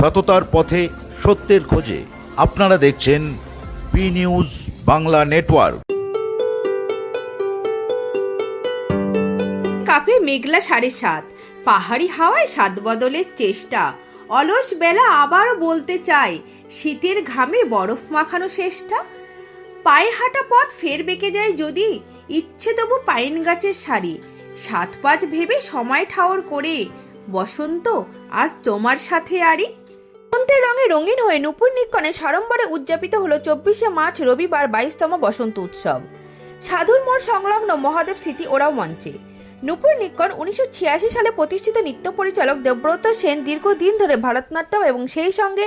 সততার পথে সত্যের খোঁজে। আপনারা দেখছেন বি নিউজ বাংলা নেটওয়ার্ক। কাপড়ে মেঘলা সাড়ে সাত, পাহাড়ি হাওয়ায় সাত বদলের চেষ্টা। অলস বেলা আবারও বলতে চাই, শীতের ঘামে বরফ মাখানো শেষটা? পায়ে হাঁটা পথ ফের বেঁকে যায় যদি, ইচ্ছে তবু পাইন গাছের শাড়ি সাত পাঁচ ভেবে সময় ঠাওর করে, বসন্ত, আজ তোমার সাথে আরি। রঙিন হয়ে নুপুর নিকনে সাড়ম্বরে উদযাপিত হলো চব্বিশে মার্চ রবিবার বাইশতম বসন্ত উৎসব। সাধুর মোড় সংলগ্ন মহাদেব স্মৃতি ওরাও মঞ্চে। নূপুর নিক্কন উনিশশো সালে প্রতিষ্ঠিত নৃত্য পরিচালক দেবব্রত সেন দীর্ঘদিন ধরে ভারতনাট্যম এবং সেই সঙ্গে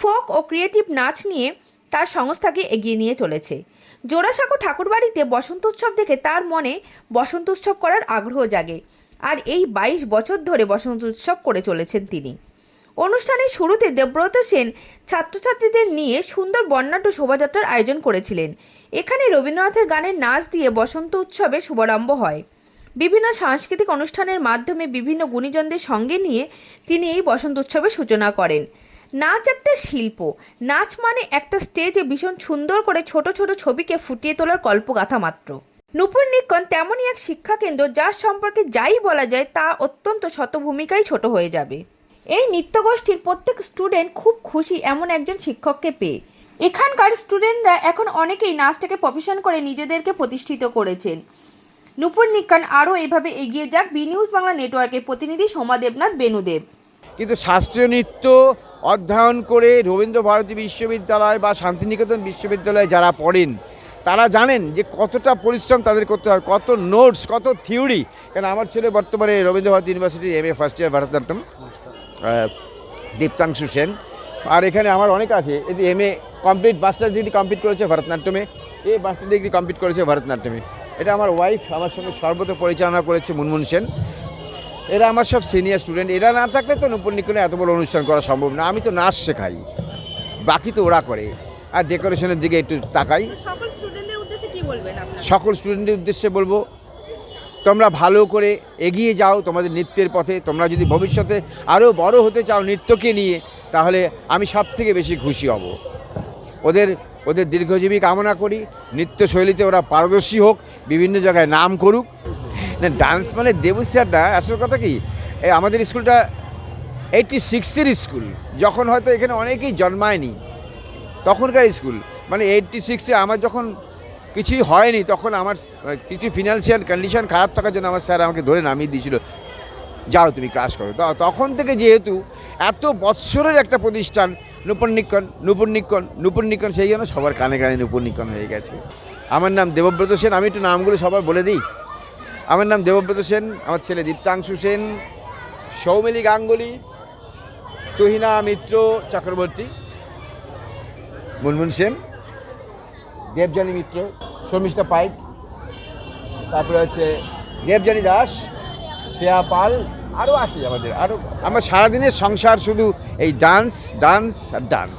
ফোক ও ক্রিয়েটিভ নাচ নিয়ে তার সংস্থাকে এগিয়ে নিয়ে চলেছে। জোড়াসাঁকো ঠাকুরবাড়িতে বসন্ত উৎসব দেখে তার মনে বসন্ত উৎসব করার আগ্রহ জাগে। আর এই বাইশ বছর ধরে বসন্ত উৎসব করে চলেছেন তিনি। অনুষ্ঠানের শুরুতে দেবব্রত সেন ছাত্রছাত্রীদের নিয়ে সুন্দর বর্ণাঢ্য শোভাযাত্রার আয়োজন করেছিলেন। এখানে রবীন্দ্রনাথের গানের নাচ দিয়ে বসন্ত উৎসবের শুভারম্ভ হয়। বিভিন্ন সাংস্কৃতিক অনুষ্ঠানের মাধ্যমে বিভিন্ন গুণীজনদের সঙ্গে নিয়ে তিনি এই বসন্ত উৎসবের সূচনা করেন। নাচ একটা শিল্প। নাচ মানে একটা স্টেজে ভীষণ সুন্দর করে ছোট ছোট ছবিকে ফুটিয়ে তোলার কল্পগাথা মাত্র। নূপুর নিকন তেমনই এক শিক্ষাকেন্দ্র যার সম্পর্কে যাই বলা যায় তা অত্যন্ত শত ভূমিকায় ছোট হয়ে যাবে। এই নৃত্যগোষ্ঠীর প্রত্যেক স্টুডেন্ট খুব খুশি এমন একজন শিক্ষককে পেয়ে। এখানকার স্টুডেন্টরা এখন অনেকেই নাচটাকে প্রফেশন করে নিজেদেরকে প্রতিষ্ঠিত করেছেন। নূপুর নিকান আরও এভাবে এগিয়ে যাক। বি নিউজ বাংলা নেটওয়ার্কের প্রতিনিধি সোমা দেবনাথ বেনুদেব। কিন্তু শাস্ত্রীয় নৃত্য অধ্যয়ন করে রবীন্দ্র ভারতী বিশ্ববিদ্যালয় বা শান্তিনিকেতন বিশ্ববিদ্যালয়ে যারা পড়েন, তারা জানেন যে কতটা পরিশ্রম তাদের করতে হয়, কত নোটস কত থিওরি কেন আমার ছেলে বর্তমানে Rabindra Bharati university M A first year Bharatanatyam. Diptanshu Sen. আর এখানে আমার অনেক আছে। এই M A complete master degree complete করেছে ভরতনাট্যমে। এ মাস্টার ডিগ্রি কমপ্লিট করেছে ভরতনাট্যমে। এটা আমার ওয়াইফ আমার সঙ্গে সর্বত পরিচালনা করেছে মুনমুন সেন। এরা আমার সব সিনিয়র স্টুডেন্ট এরা না থাকলে তো নূপুর নিকুনে এত বড় অনুষ্ঠান করা সম্ভব না। আমি তো নাচ শেখাই। বাকি তো ওরা করে। আর ডেকোরেশনের দিকে একটু তাকাই। সকল স্টুডেন্টদের উদ্দেশ্যে কি বলবেন সকল স্টুডেন্টের উদ্দেশ্যে বলব তোমরা ভালো করে এগিয়ে যাও তোমাদের নৃত্যের পথে। তোমরা যদি ভবিষ্যতে আরও বড় হতে চাও নৃত্যকে নিয়ে, তাহলে আমি সব থেকে বেশি খুশি হব। ওদের ওদের দীর্ঘজীবী কামনা করি। নৃত্যশৈলীতে ওরা পারদর্শী হোক, বিভিন্ন জায়গায় নাম করুক। না, ডান্স মানে দেবস্যারটা আসল কথা কি? আমাদের স্কুলটা এইটটি সিক্সের স্কুল। যখন হয়তো এখানে অনেকেই জন্মায়নি, তখনকার স্কুল। মানে এইটটি সিক্সে আমার যখন কিছুই হয়নি। তখন আমার, কিছু ফিনান্সিয়াল কন্ডিশন খারাপ থাকার জন্য আমার স্যার আমাকে ধরে নামিয়ে দিয়েছিল, যাও তুমি ক্লাস করো। তখন থেকে যেহেতু এত বৎসরের একটা প্রতিষ্ঠান নূপন্নিকন নূপন্নিকন নূপন্নিকন সেই জন্য সবার কানে কানে নূপন্নিকন হয়ে গেছে। আমার নাম দেবব্রত সেন, আমি একটু নামগুলো সবার বলে দিই। আমার নাম দেবব্রত সেন, আমার ছেলে দীপ্তাংশু সেন, সৌমিলি গাঙ্গুলি, তুহিনা মিত্র চক্রবর্তী, মুনমুন সেন। দেবজানী মিত্র, শর্মিষ্ঠা পাইক, তারপরে হচ্ছে দেবজানী দাস, শ্রেয়া পাল আরও আছে আমাদের আরও আমার সারাদিনের সংসার শুধু এই ডান্স ডান্স আর ডান্স